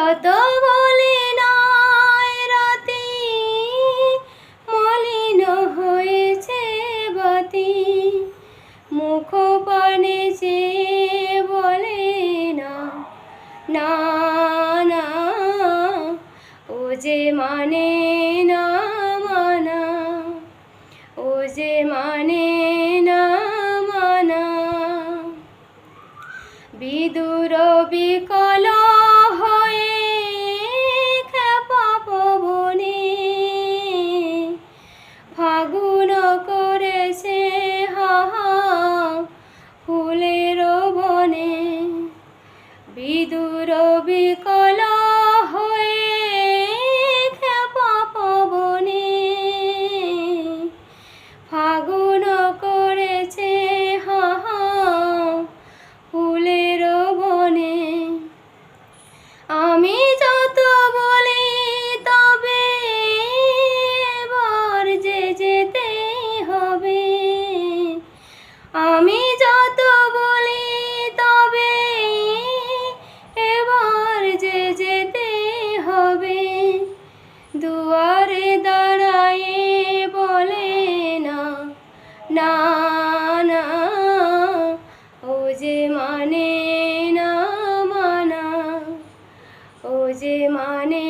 যত বলে না রাতে, মলিন হয়েছে বাতি। মুখ পানে চেয়ে বলে না না না, ও যে মানে না, মানা, ও যে মানে না, মানা। বিদুর আমি যত বলি তবে এবার যে যেতে হবে। দুয়ারে দাঁড়ায়ে বলে না না না, ও যে মানে না, মানা, ও যে মানে